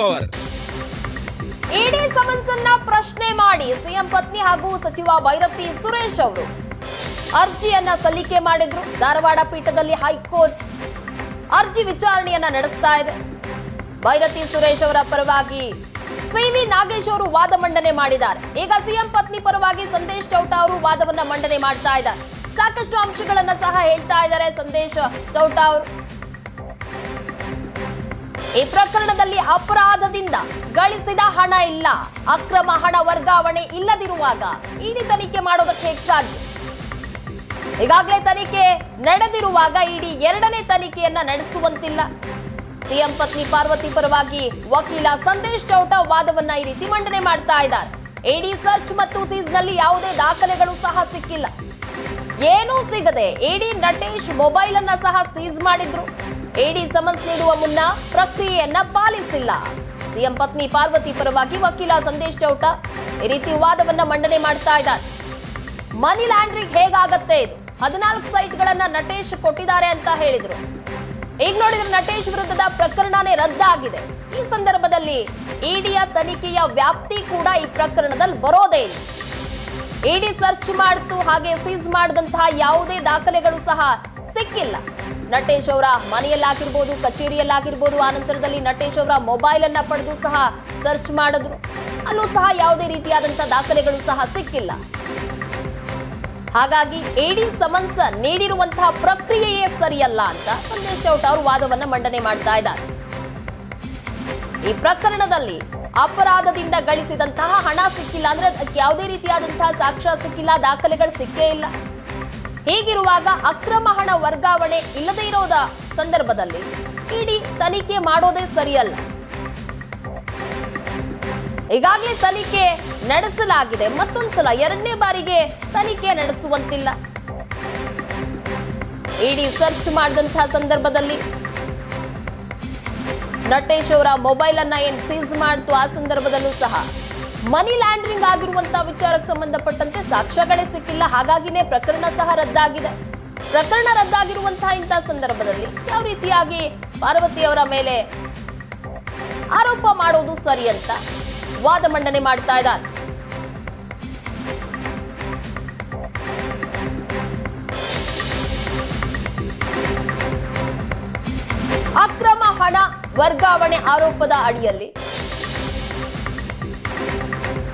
Power ಇಡಿ summons ಅನ್ನ ಪ್ರಶ್ನೆ ಮಾಡಿ ಸಿಎಂ ಪತ್ನಿ ಹಾಗೂ ಸಚಿವ ಭೈರತಿ ಸುರೇಶ್ ಅವರು. ಅರ್ಜಿಯನ್ನ ಸಲ್ಲಿಕೆ ಮಾಡಿದ್ರು. ಧಾರವಾಡ ಪೀಠದಲ್ಲಿ ಹೈಕೋರ್ಟ್ ಅರ್ಜಿ ವಿಚಾರಣೆಯನ್ನ ನಡೆಸ್ತಾ ಇದೆ. ಭೈರತಿ ಸುರೇಶ್ ಅವರ ಪರವಾಗಿ ಸಿವಿ ನಾಗೇಶ್ ಅವರು ವಾದ ಮಂಡನೆ ಮಾಡಿದ್ದಾರೆ. ಈಗ ಸಿಎಂ ಪತ್ನಿ ಪರವಾಗಿ ಸಂದೇಶ್ ಚೌಟ ಅವರು ವಾದವನ್ನ ಮಂಡನೆ ಮಾಡ್ತಾ ಇದ್ದಾರೆ. ಸಾಕಷ್ಟು ಅಂಶಗಳನ್ನ ಸಹ ಹೇಳ್ತಾ ಇದ್ದಾರೆ ಸಂದೇಶ್ ಚೌಟ ಅವರು. ಈ ಪ್ರಕರಣದಲ್ಲಿ ಅಪರಾಧದಿಂದ ಗಳಿಸಿದ ಹಣ ಇಲ್ಲ. ಅಕ್ರಮ ಹಣ ವರ್ಗಾವಣೆ ಇಲ್ಲದಿರುವಾಗ ಇಡಿ ತನಿಖೆ ಮಾಡೋದಕ್ಕೆ ಸಾಧ್ಯ. ಈಗಾಗಲೇ ತನಿಖೆ ನಡೆದಿರುವಾಗ ಇಡಿ ಎರಡನೇ ತನಿಖೆಯನ್ನ ನಡೆಸುವಂತಿಲ್ಲ. ಸಿಎಂ ಪತ್ನಿ ಪಾರ್ವತಿ ಪರವಾಗಿ ವಕೀಲ ಸಂದೇಶ್ ಚೌಟ ವಾದವನ್ನ ಈ ರೀತಿ ಮಂಡನೆ ಮಾಡ್ತಾ ಇದ್ದಾರೆ. ಇಡಿ ಸರ್ಚ್ ಮತ್ತು ಸೀಸ್ನಲ್ಲಿ ಯಾವುದೇ ದಾಖಲೆಗಳು ಸಹ ಸಿಕ್ಕಿಲ್ಲ. ಏನೂ ಸಿಗದೆ ಇಡಿ ನಟೇಶ್ ಮೊಬೈಲ್ ಅನ್ನ ಸಹ ಸೀಸ್ ಮಾಡಿದ್ರು. ಎಡಿ ಸಮನ್ಸ್ ನೀಡುವ ಮುನ್ನ ಪ್ರಕ್ರಿಯೆಯನ್ನ ಪಾಲಿಸಿಲ್ಲ. ಸಿಎಂ ಪತ್ನಿ ಪಾರ್ವತಿ ಪರವಾಗಿ ವಕೀಲ ಸಂದೇಶ್ ಚೌಟ ಈ ರೀತಿ ವಾದವನ್ನ ಮಂಡನೆ ಮಾಡ್ತಾ ಇದ್ದಾರೆ. ಮನಿ ಲ್ಯಾಂಡ್ರಿಗೆ ಹೇಗಾಗತ್ತೆ ಇದು? ಹದಿನಾಲ್ಕು ಸೈಟ್ಗಳನ್ನ ನಟೇಶ್ ಕೊಟ್ಟಿದ್ದಾರೆ ಅಂತ ಹೇಳಿದ್ರು. ಈಗ ನೋಡಿದ್ರೆ ನಟೇಶ್ ವಿರುದ್ಧದ ಪ್ರಕರಣನೇ ರದ್ದಾಗಿದೆ. ಈ ಸಂದರ್ಭದಲ್ಲಿ ಇಡಿಯ ತನಿಖೆಯ ವ್ಯಾಪ್ತಿ ಕೂಡ ಈ ಪ್ರಕರಣದಲ್ಲಿ ಬರೋದೇ ಇಲ್ಲ. ಇಡಿ ಸರ್ಚ್ ಮಾಡಿತು, ಹಾಗೆ ಸೀಸ್ ಮಾಡಿದಂತಹ ಯಾವುದೇ ದಾಖಲೆಗಳು ಸಹ ಸಿಕ್ಕಿಲ್ಲ. ನಟೇಶ್ ಅವರ ಮನೆಯಲ್ಲಾಗಿರ್ಬೋದು, ಕಚೇರಿಯಲ್ಲಾಗಿರ್ಬೋದು, ಆ ನಂತರದಲ್ಲಿ ನಟೇಶ್ ಅವರ ಮೊಬೈಲ್ ಅನ್ನ ಪಡೆದು ಸಹ ಸರ್ಚ್ ಮಾಡಿದ್ರು. ಅಲ್ಲೂ ಸಹ ಯಾವುದೇ ರೀತಿಯಾದಂತಹ ದಾಖಲೆಗಳು ಸಹ ಸಿಕ್ಕಿಲ್ಲ. ಹಾಗಾಗಿ ಎಡಿ ಸಮನ್ಸ್ ನೀಡಿರುವಂತಹ ಪ್ರಕ್ರಿಯೆಯೇ ಸರಿಯಲ್ಲ ಅಂತ ಸಂದೇಶ್ ಚೌಟ ಅವರು ವಾದವನ್ನ ಮಂಡನೆ ಮಾಡ್ತಾ ಇದ್ದಾರೆ. ಈ ಪ್ರಕರಣದಲ್ಲಿ ಅಪರಾಧದಿಂದ ಗಳಿಸಿದಂತಹ ಹಣ ಸಿಕ್ಕಿಲ್ಲ ಅಂದ್ರೆ ಅದಕ್ಕೆ ಯಾವುದೇ ರೀತಿಯಾದಂತಹ ಸಾಕ್ಷ್ಯ ಸಿಕ್ಕಿಲ್ಲ, ದಾಖಲೆಗಳು ಸಿಕ್ಕೇ ಇಲ್ಲ. ಹೀಗಿರುವಾಗ ಅಕ್ರಮ ಹಣ ವರ್ಗಾವಣೆ ಇಲ್ಲದೆ ಇರೋದ ಸಂದರ್ಭದಲ್ಲಿ? ಇಡಿ ತನಿಖೆ ಮಾಡೋದೇ ಸರಿಯಲ್ಲ. ಈಗಾಗಲೇ ತನಿಖೆ ನಡೆಸಲಾಗಿದೆ. ಮತ್ತೊಂದ್ಸಲ ಎರಡನೇ ಬಾರಿಗೆ ತನಿಖೆ ನಡೆಸುವಂತಿಲ್ಲ. ಇಡಿ ಸರ್ಚ್ ಮಾಡಿದಂತಹ ಸಂದರ್ಭದಲ್ಲಿ ನಟೇಶ್ ಅವರ ಮೊಬೈಲ್ ಅನ್ನ ಏನ್ ಸೀಸ್ ಮಾಡ್ತು ಆ ಸಂದರ್ಭದಲ್ಲೂ ಸಹ. ಮನಿ ಲ್ಯಾಂಡ್ರಿಂಗ್ ಆಗಿರುವಂತಹ ವಿಚಾರಕ್ಕೆ ಸಂಬಂಧಪಟ್ಟಂತೆ ಸಾಕ್ಷ್ಯಗಳೇ ಸಿಕ್ಕಿಲ್ಲ. ಹಾಗಾಗಿನೇ ಪ್ರಕರಣ ಸಹ ರದ್ದಾಗಿದೆ. ಪ್ರಕರಣ ರದ್ದಾಗಿರುವಂತಹ ಇಂತಹ ಸಂದರ್ಭದಲ್ಲಿ ಯಾವ ರೀತಿಯಾಗಿ ಪಾರ್ವತಿ ಅವರ ಮೇಲೆ ಆರೋಪ ಮಾಡೋದು ಸರಿ ಅಂತ ವಾದ ಮಂಡನೆ ಮಾಡ್ತಾ ಇದ್ದಾರೆ. ಅಕ್ರಮ ಹಣ ವರ್ಗಾವಣೆ ಆರೋಪದ ಅಡಿಯಲ್ಲಿ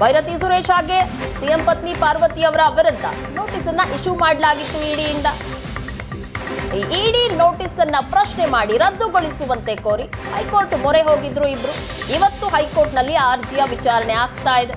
ಭೈರತಿ ಸುರೇಶ್ ಹಾಗೆ ಸಿಎಂ ಪತ್ನಿ ಪಾರ್ವತಿ ಅವರ ವಿರುದ್ಧ ನೋಟಿಸ್ ಅನ್ನ ಇಶ್ಯೂ ಮಾಡಲಾಗಿತ್ತು ಇಡಿಯಿಂದ. ಇಡಿ ನೋಟಿಸ್ ಅನ್ನ ಪ್ರಶ್ನೆ ಮಾಡಿ ರದ್ದುಗೊಳಿಸುವಂತೆ ಕೋರಿ ಹೈಕೋರ್ಟ್ ಮೊರೆ ಹೋಗಿದ್ರು ಇಬ್ರು. ಇವತ್ತು ಹೈಕೋರ್ಟ್ನಲ್ಲಿ ಅರ್ಜಿಯ ವಿಚಾರಣೆ ಆಗ್ತಾ ಇದೆ.